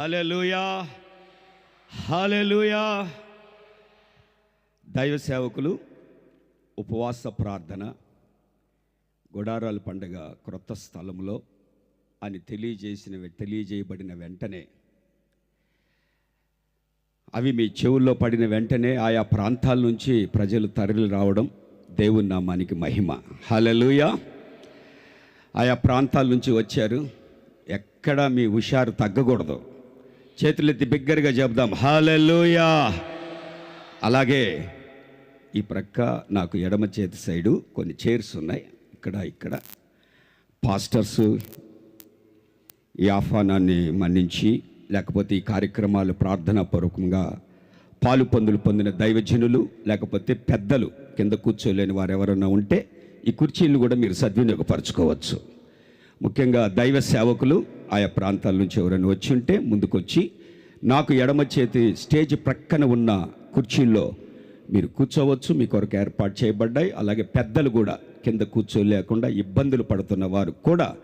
Hallelujah hallelujah దైవ సేవకులు ఉపవాస ప్రార్థన గుడారాల పండగ క్రొత్త స్థలంలో అని తెలియజేసిన తెలియజేయబడిన వెంటనే అవి మీ చెవుల్లో పడిన వెంటనే ఆయా ప్రాంతాల నుంచి ప్రజలు తరలి రావడం దేవుని నామానికి మహిమ. హలలుయా ఆయా ప్రాంతాల నుంచి వచ్చారు. ఎక్కడ మీ హుషారు తగ్గకూడదు. చేతులెత్తి బిగ్గరగా చెప్దాం హాలెలూయా అలాగే ఈ ప్రక్క నాకు ఎడమ చేతి సైడు కొన్ని చైర్స్ ఉన్నాయి. ఇక్కడ ఇక్కడ. పాస్టర్స్ ఈ ఆహ్వానాన్ని మన్నించి లేకపోతే ఈ కార్యక్రమాలు ప్రార్థనా పూర్వకంగా పాలు పందులు పొందిన దైవజనులు లేకపోతే పెద్దలు కింద కూర్చోలేని వారు ఎవరైనా ఉంటే ఈ కుర్చీలను కూడా మీరు సద్వినియోగపరచుకోవచ్చు. ముఖ్యంగా దైవ సేవకులు ఆయా ప్రాంతాల నుంచి ఎవరైనా వచ్చి ఉంటే ముందుకొచ్చి నాకు ఎడమ చేతి స్టేజ్ ప్రక్కన ఉన్న కుర్చీల్లో మీరు కూర్చోవచ్చు మీ కొరకు ఏర్పాటు చేయబడ్డాయి. అలాగే పెద్దలు కూడా కింద కూర్చోలేకుండా ఇబ్బందులు పడుతున్న వారు కూడా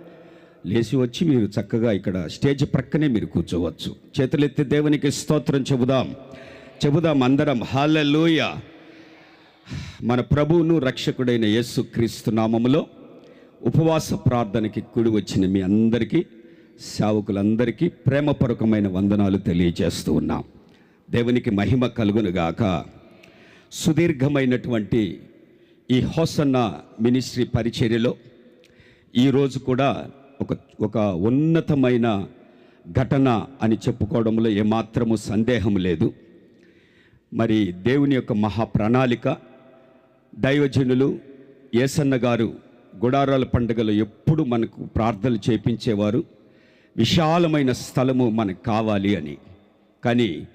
లేచి వచ్చి మీరు చక్కగా ఇక్కడ స్టేజ్ ప్రక్కనే మీరు కూర్చోవచ్చు. చేతులెత్తి దేవునికి స్తోత్రం చెబుదాం. చెబుదాం అందరం హాలలోయ మన ప్రభువును రక్షకుడైన యేసు క్రీస్తు నామములో ఉపవాస ప్రార్థనకి కూడి వచ్చిన మీ అందరికీ సేవకులందరికీ ప్రేమపూర్వకమైన వందనాలు తెలియజేస్తూ ఉన్నాం. దేవునికి మహిమ కలుగునుగాక. సుదీర్ఘమైనటువంటి ఈ హోసన్న మినిస్ట్రీ పరిచర్యలో ఈరోజు కూడా ఒక ఒక ఉన్నతమైన ఘటన అని చెప్పుకోవడంలో ఏమాత్రము సందేహం లేదు. మరి దేవుని యొక్క మహా ప్రణాళిక దైవజనులు ఏసన్న గారు గుడారాల పండుగలో ఎప్పుడు మనకు ప్రార్థనలు చేపించేవారు. విశాలమైన స్థలము మనకు కావాలి అని. కానీ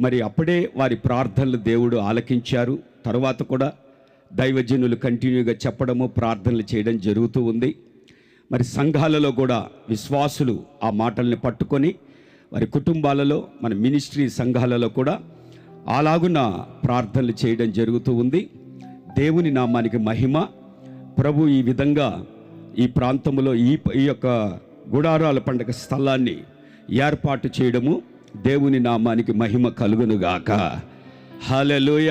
మరి అప్పుడే వారి ప్రార్థనలు దేవుడు ఆలకించారు. తర్వాత కూడా దైవజనులు కంటిన్యూగా చెప్పడము ప్రార్థనలు చేయడం జరుగుతూ ఉంది. మరి సంఘాలలో కూడా విశ్వాసులు ఆ మాటల్ని పట్టుకొని వారి కుటుంబాలలో మన మినిస్ట్రీ సంఘాలలో కూడా అలాగున ప్రార్థనలు చేయడం జరుగుతూ ఉంది. దేవుని నామానికి మహిమ. ప్రభు ఈ విధంగా ఈ ప్రాంతంలో ఈ ఈ యొక్క గుడారాల పండగ స్థలాన్ని ఏర్పాటు చేయడము దేవుని నామానికి మహిమ కలుగునుగాక. హాలెలూయ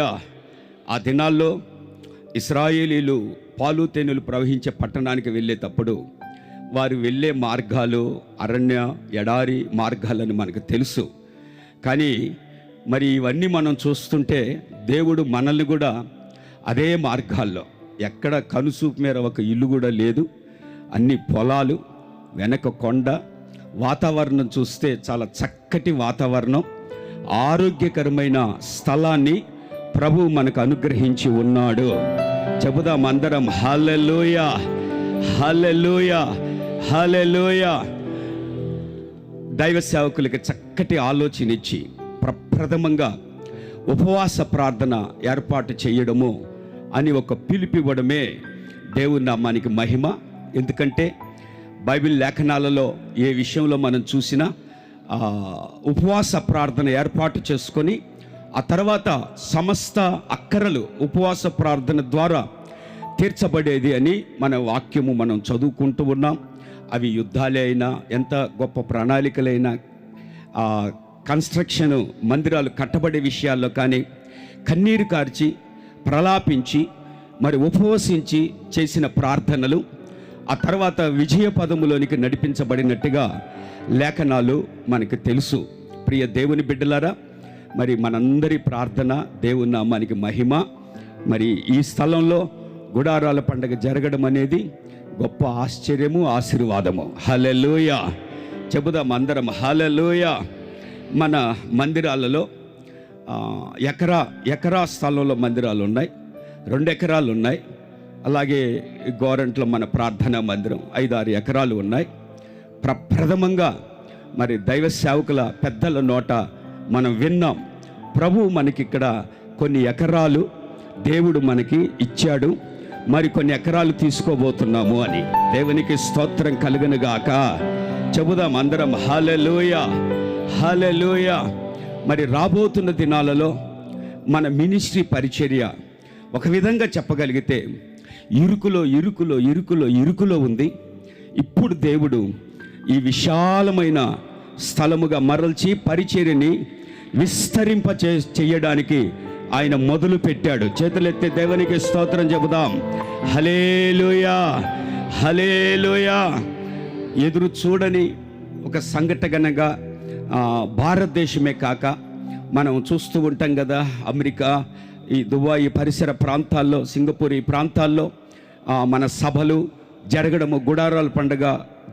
ఆ దినాల్లో ఇస్రాయేలీలు పాలు తేనెలు ప్రవహించే పట్టణానికి వెళ్ళేటప్పుడు వారు వెళ్ళే మార్గాలు అరణ్య ఎడారి మార్గాలని మనకు తెలుసు. కానీ మరి ఇవన్నీ మనం చూస్తుంటే దేవుడు మనల్ని కూడా అదే మార్గాల్లో ఎక్కడ కనుసూపు మేర ఒక ఇల్లు కూడా లేదు అన్ని పొలాలు వెనక కొండ వాతావరణం చూస్తే చాలా చక్కటి వాతావరణం ఆరోగ్యకరమైన స్థలాన్ని ప్రభు మనకు అనుగ్రహించి ఉన్నాడు. చెబుదాం అందరం హలలోయ హలలోయ హలలోయ దైవ సేవకులకి చక్కటి ఆలోచన ఇచ్చి ప్రప్రథమంగా ఉపవాస ప్రార్థన ఏర్పాటు చేయడము అని ఒక పిలిపివ్వడమే దేవుని నామానికి మహిమ. ఎందుకంటే బైబిల్ లేఖనాలలో ఏ విషయంలో మనం చూసినా ఉపవాస ప్రార్థన ఏర్పాటు చేసుకొని ఆ తర్వాత సమస్త అక్కరలు ఉపవాస ప్రార్థన ద్వారా తీర్చబడేది అని మన వాక్యము మనం చదువుకుంటూ ఉన్నాం. అవి యుద్ధాలే అయినా ఎంత గొప్ప ప్రణాళికలైనా కన్స్ట్రక్షన్ మందిరాలు కట్టబడే విషయాల్లో కానీ కన్నీరు కార్చి ప్రలాపించి మరి ఉపవసించి చేసిన ప్రార్థనలు ఆ తర్వాత విజయ పదములోనికి నడిపించబడినట్టుగా లేఖనాలు మనకు తెలుసు. ప్రియ దేవుని బిడ్డలారా మరి మనందరి ప్రార్థన దేవుని నామానికి మహిమ. మరి ఈ స్థలంలో గుడారాల పండగ జరగడం అనేది గొప్ప ఆశ్చర్యము ఆశీర్వాదము. హలెలూయ చెబుదాం అందరం హలెలూయ మన మందిరాలలో ఎకరా ఎకరా స్థలంలో మందిరాలు ఉన్నాయి రెండు ఎకరాలు ఉన్నాయి అలాగే గోరంట్లో మన ప్రార్థనా మందిరం ఐదారు ఎకరాలు ఉన్నాయి. ప్రప్రథమంగా మరి దైవ సేవకుల పెద్దల నోట మనం విన్నాం. ప్రభు మనకి ఇక్కడ కొన్ని ఎకరాలు దేవుడు మనకి ఇచ్చాడు. మరి కొన్ని ఎకరాలు తీసుకోబోతున్నాము అని. దేవునికి స్తోత్రం కలుగునుగాక చెబుదాం అందరం హాలెలూయ హాలెలూయ మరి రాబోతున్న దినాలలో మన మినిస్ట్రీ పరిచర్య ఒక విధంగా చెప్పగలిగితే ఇరుకులో ఇరుకులో ఇరుకులో ఇరుకులో ఉంది. ఇప్పుడు దేవుడు ఈ విశాలమైన స్థలముగా మరల్చి పరిచర్యని విస్తరింప చే చేయడానికి ఆయన మొదలు పెట్టాడు. చేతులెత్తి దేవునికి స్తోత్రం చెబుదాం. హలేలుయా హలేలుయా ఎదురు చూడని ఒక సంఘటనగా భారతదేశమే కాక మనం చూస్తూ ఉంటాం కదా అమెరికా ఈ దుబాయ్ పరిసర ప్రాంతాల్లో సింగపూర్ ఈ ప్రాంతాల్లో మన సభలు జరగడము గుడారాల పండుగ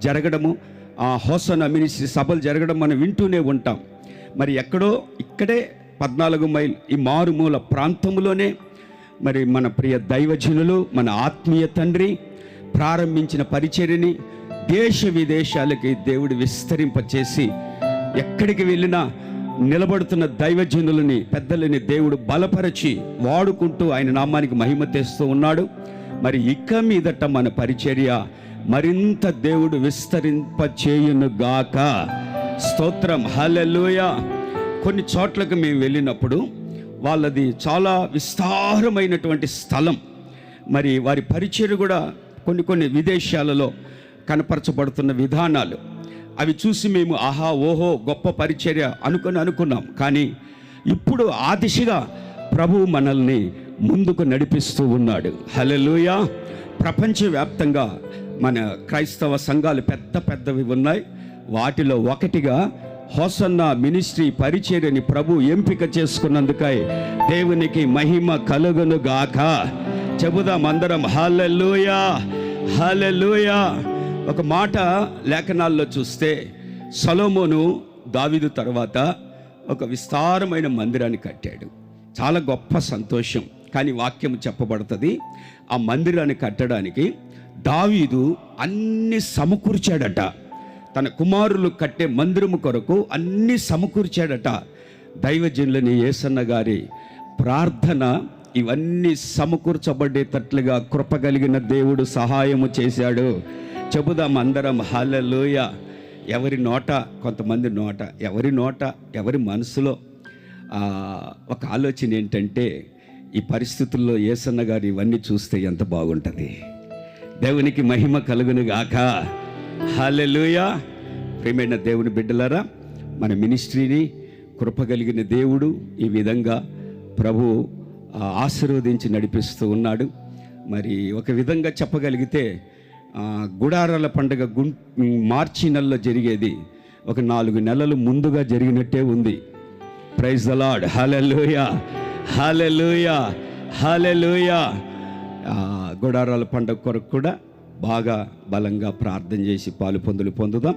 జరగడము ఆ, హోసన మినిస్ట్రీ సభలు జరగడం మనం వింటూనే ఉంటాం. మరి ఎక్కడో ఇక్కడే పద్నాలుగు మైల్ ఈ మారుమూల ప్రాంతంలోనే మరి మన ప్రియ దైవజనులు మన ఆత్మీయ తండ్రి ప్రారంభించిన పరిచర్యని దేశ విదేశాలకి దేవుడు విస్తరింపచేసి ఎక్కడికి వెళ్ళినా నిలబడుతున్న దైవజనులని పెద్దలని దేవుడు బలపరచి వాడుకుంటూ ఆయన నామానికి మహిమ తెస్తూ ఉన్నాడు. మరి ఇక మీదట మన పరిచర్య మరింత దేవుడు విస్తరింప గాక స్తోత్రం. హలెలుయ కొన్ని చోట్లకు మేము వెళ్ళినప్పుడు వాళ్ళది చాలా విస్తారమైనటువంటి స్థలం. మరి వారి పరిచయం కూడా కొన్ని కొన్ని విదేశాలలో కనపరచబడుతున్న విధానాలు. అవి చూసి మేము ఆహా ఓహో గొప్ప పరిచర్య అనుకొని అనుకున్నాం. కానీ ఇప్పుడు ఆ దిశగా ప్రభు మనల్ని ముందుకు నడిపిస్తూ ఉన్నాడు. హలలుయ ప్రపంచవ్యాప్తంగా మన క్రైస్తవ సంఘాలు పెద్ద పెద్దవి ఉన్నాయి. వాటిలో ఒకటిగా హోసన్న మినిస్ట్రీ పరిచర్యని ప్రభు ఎంపిక చేసుకున్నందుకై దేవునికి మహిమ కలుగును గాక చెబుదాం అందరం హలలుయా హలలుయా ఒక మాట లేఖనాల్లో చూస్తే సలోమోను దావీదు తర్వాత ఒక విస్తారమైన మందిరాన్ని కట్టాడు. చాలా గొప్ప సంతోషం. కానీ వాక్యం చెప్పబడుతుంది ఆ మందిరాన్ని కట్టడానికి దావీదు అన్ని సమకూర్చాడట. తన కుమారులు కట్టే మందిరము కొరకు అన్ని సమకూర్చాడట. దైవజనులని ఏసన్న గారి ప్రార్థన ఇవన్నీ సమకూర్చబడేటట్లుగా కృప కలిగిన దేవుడు సహాయము చేశాడు. చెబుదాం అందరం హాలలోయ ఎవరి నోట? కొంతమంది నోట. ఎవరి నోట? ఎవరి మనసులో? ఒక ఆలోచన ఏంటంటే ఈ పరిస్థితుల్లో ఏసన్న గారు ఇవన్నీ చూస్తే ఎంత బాగుంటుంది. దేవునికి మహిమ కలుగును గాక. హాలెలుయా ప్రేమైన దేవుని బిడ్డలారా మన మినిస్ట్రీని కృపగలిగిన దేవుడు ఈ విధంగా ప్రభు ఆశీర్వదించి నడిపిస్తూ ఉన్నాడు. మరి ఒక విధంగా చెప్పగలిగితే గుడారాల పండుగ గుం మార్చి నెలలో జరిగేది. ఒక నాలుగు నెలలు ముందుగా జరిగినట్టే ఉంది. ప్రైజ్ ద లాడ్ హల్లెలూయా హల్లెలూయా హల్లెలూయా గుడారాల పండుగ కొరకు కూడా బాగా బలంగా ప్రార్థన చేసి పాలు పొందులు పొందుదాం.